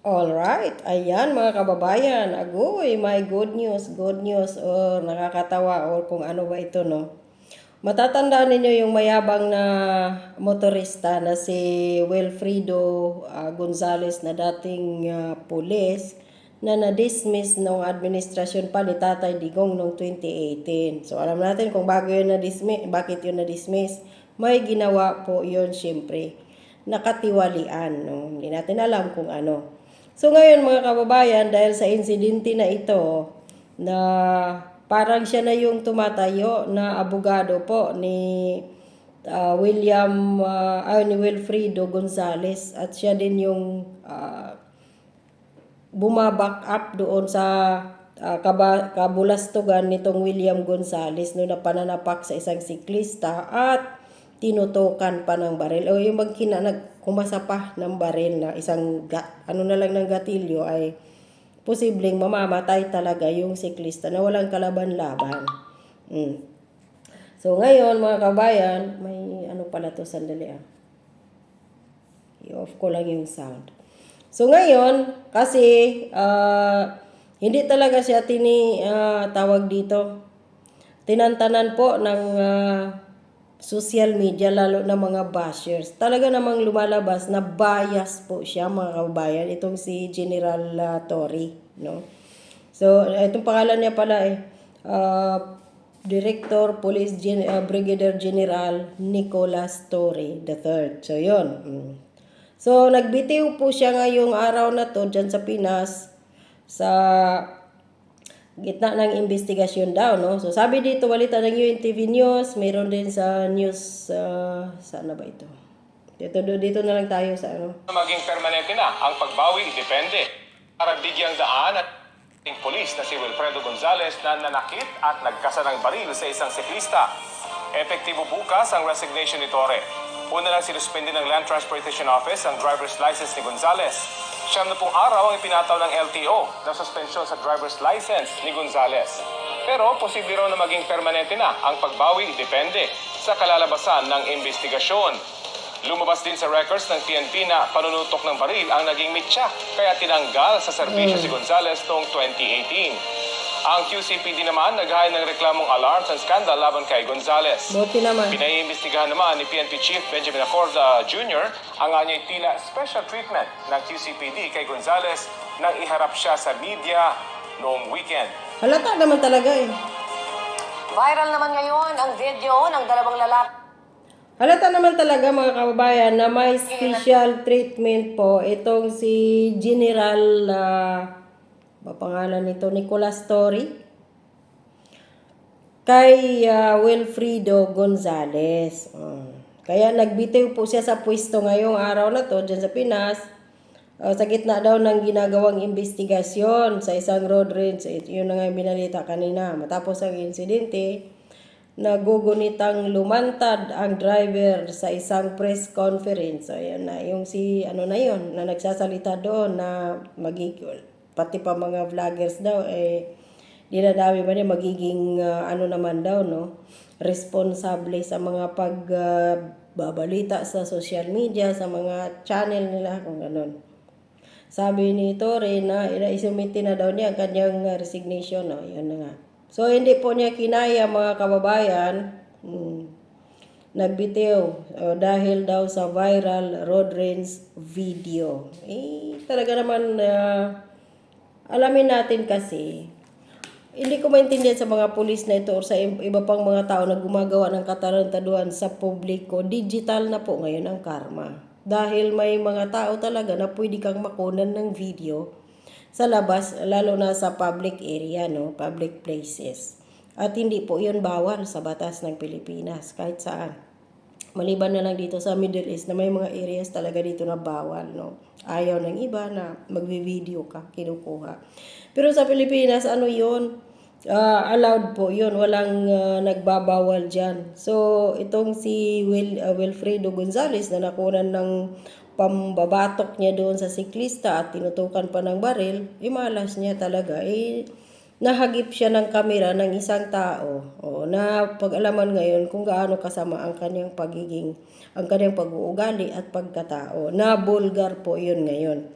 Alright, ayan mga kababayan. Agoy, my good news, good news, or nakakatawa, or kung ano ba ito, no? Matatandaan ninyo yung mayabang na motorista na si Wilfredo ah, Gonzales na dating ah, pulis na na-dismiss ng administrasyon pa ni Tatay Digong noong 2018. So alam natin kung bago yun na-dismiss, bakit yun na-dismiss. May ginawa po yun syempre. Nakatiwalian. No? Hindi natin alam kung ano. So ngayon mga kababayan, dahil sa insidente na ito, na parang siya na yung tumatayo na abogado po ni ah, William, ah, ay, ni Wilfredo Gonzales. At siya din yung ah, bumaback up doon sa ah, kaba, kabulastugan nitong William Gonzales no na pananapak sa isang siklista at tinutukan pa ng baril o yung magkina nag kumasa pa ng baril na isang ga, ano na lang ng gatilyo ay posibleng mamamatay talaga yung siklista na walang kalaban-laban. Mm. So ngayon mga kabayan, may ano pala to sandali ah. I-off ko lang yung sound. So ngayon, kasi ah, hindi talaga siya tini ah, tawag dito. Tinantanan po ng ah, social media lalo na mga bashers. Talaga namang lumalabas na bias po siya mga kababayan itong si General ah, Tory, no? So itong pangalan niya pala eh ah, Director Police Gen- ah, Brigadier General Nicholas Tory III. So yon. Mm. So, nagbitiw po siya ngayong araw na to dyan sa Pinas sa gitna ng investigasyon daw, no? So, sabi dito, walita ng UNTV News, mayroon din sa news, uh, saan na ba ito? Dito, dito na lang tayo sa ano. maging permanente na ang pagbawi depende. Para bigyang daan at ating polis na si Wilfredo Gonzales na nanakit at nagkasa ng baril sa isang siklista. Epektibo bukas ang resignation ni Torre. Una lang sinuspende ng Land Transportation Office ang driver's license ni Gonzales. Siyam na pong araw ang ipinataw ng LTO na suspensyon sa driver's license ni Gonzales. Pero posible raw na maging permanente na ang pagbawi depende sa kalalabasan ng investigasyon. Lumabas din sa records ng PNP na panunutok ng baril ang naging mitya kaya tinanggal sa serbisyo si Gonzales noong 2018. Ang QCPD naman naghahay ng reklamong alarms and scandal laban kay Gonzales. Buti naman. Pinaiimbestigahan naman ni PNP Chief Benjamin Acorda Jr. ang anyay tila special treatment ng QCPD kay Gonzales nang iharap siya sa media noong weekend. Halata naman talaga eh. Viral naman ngayon ang video ng dalawang lalaki Halata naman talaga mga kababayan na may special treatment po itong si General, uh, ba pangalan nito, Nicolas Story kay ah, Wilfredo Gonzales. Mm. Kaya nagbitiw po siya sa pwesto ngayong araw na to dyan sa Pinas. Ah, sa gitna daw ng ginagawang investigasyon sa isang road rage. Ito yun na nga yung binalita kanina. Matapos ang insidente, nagugunitang lumantad ang driver sa isang press conference. So, ayan na, yung si, ano na yon na nagsasalita doon na magiging, pati pa mga vloggers daw, eh, dinadami ba niya magiging, ah, ano naman daw, no? Responsable sa mga pagbabalita sa social media, sa mga channel nila, kung ganun. Sabi ni Tore na inaisumiti na daw niya ang kanyang uh, resignation. No? Yan na nga. So, hindi po niya kinaya mga kababayan. Hmm, nagbitiw uh, dahil daw sa viral road rage video. Eh, talaga naman uh, alamin natin kasi hindi ko maintindihan sa mga pulis na ito or sa iba pang mga tao na gumagawa ng katarantaduhan sa publiko. Digital na po ngayon ang karma. Dahil may mga tao talaga na pwede kang makunan ng video sa labas, lalo na sa public area, no? public places. At hindi po yun bawal sa batas ng Pilipinas, kahit saan. Maliban na lang dito sa Middle East na may mga areas talaga dito na bawal, no? Ayaw ng iba na magvi-video ka, kinukuha. Pero sa Pilipinas, ano yun? Ah, allowed po yun. Walang ah, nagbabawal dyan. So, itong si Will, ah, Wilfredo Gonzales na nakunan ng pambabatok niya doon sa siklista at tinutukan pa ng baril, imalas niya talaga. Eh, nahagip siya ng kamera ng isang tao. O, na pag-alaman ngayon kung gaano kasama ang kanyang pagiging, ang kanyang pag-uugali at pagkatao. Na bulgar po yun ngayon.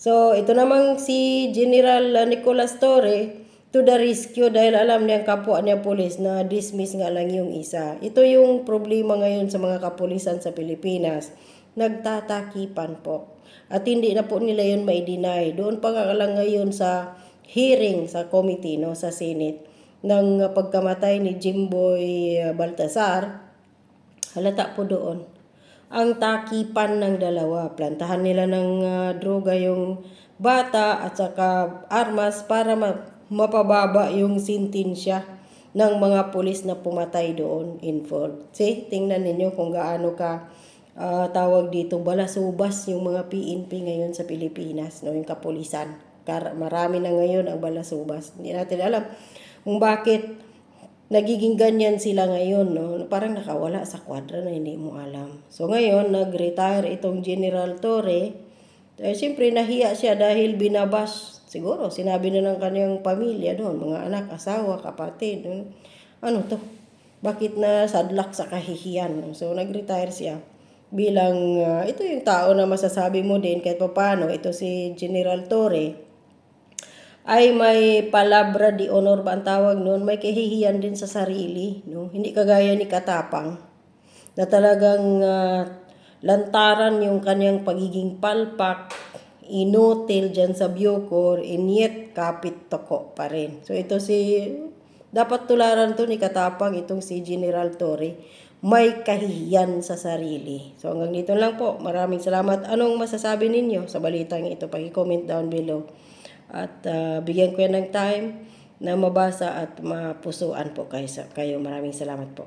So, ito namang si General Nicolas Torre to the rescue dahil alam niyang kapwa niya pulis na dismiss nga lang yung isa. Ito yung problema ngayon sa mga kapulisan sa Pilipinas. Nagtatakipan po. At hindi na po nila yun may deny. Doon pa nga lang ngayon sa hearing sa committee, no, sa Senate, ng uh, pagkamatay ni Jimboy uh, Baltasar, halata po doon ang takipan ng dalawa. Plantahan nila ng ah, droga yung bata at saka armas para ma- mapababa yung sintensya ng mga pulis na pumatay doon involved. See, tingnan ninyo kung gaano ka ah, tawag dito, balasubas yung mga PNP ngayon sa Pilipinas, no, yung kapulisan. Marami na ngayon ang balasubas. Hindi natin alam kung bakit nagiging ganyan sila ngayon, no? Parang nakawala sa kwadra na hindi mo alam. So ngayon, nag-retire itong General Torre. Eh, siyempre, nahiya siya dahil binabash. Siguro, sinabi na ng kanyang pamilya doon, mga anak, asawa, kapatid. no? Ano to? Bakit na sadlak sa kahihiyan? no? So, nag-retire siya. Bilang, ah, ito yung tao na masasabi mo din kahit paano, ito si General Torre ay may palabra di honor ba ang tawag noon, may kahihiyan din sa sarili, no? Hindi kagaya ni Katapang na talagang ah, lantaran yung kanyang pagiging palpak, inutil dyan sa Bucor, and yet kapit toko pa rin. So ito si, dapat tularan to ni Katapang, itong si General Torre, may kahihiyan sa sarili. So hanggang dito lang po. Maraming salamat. Anong masasabi ninyo sa balitang ito? Pag-comment down below. At ah, bigyan ko yan ng time na mabasa at mapusuan po kayo. kayo. Maraming salamat po.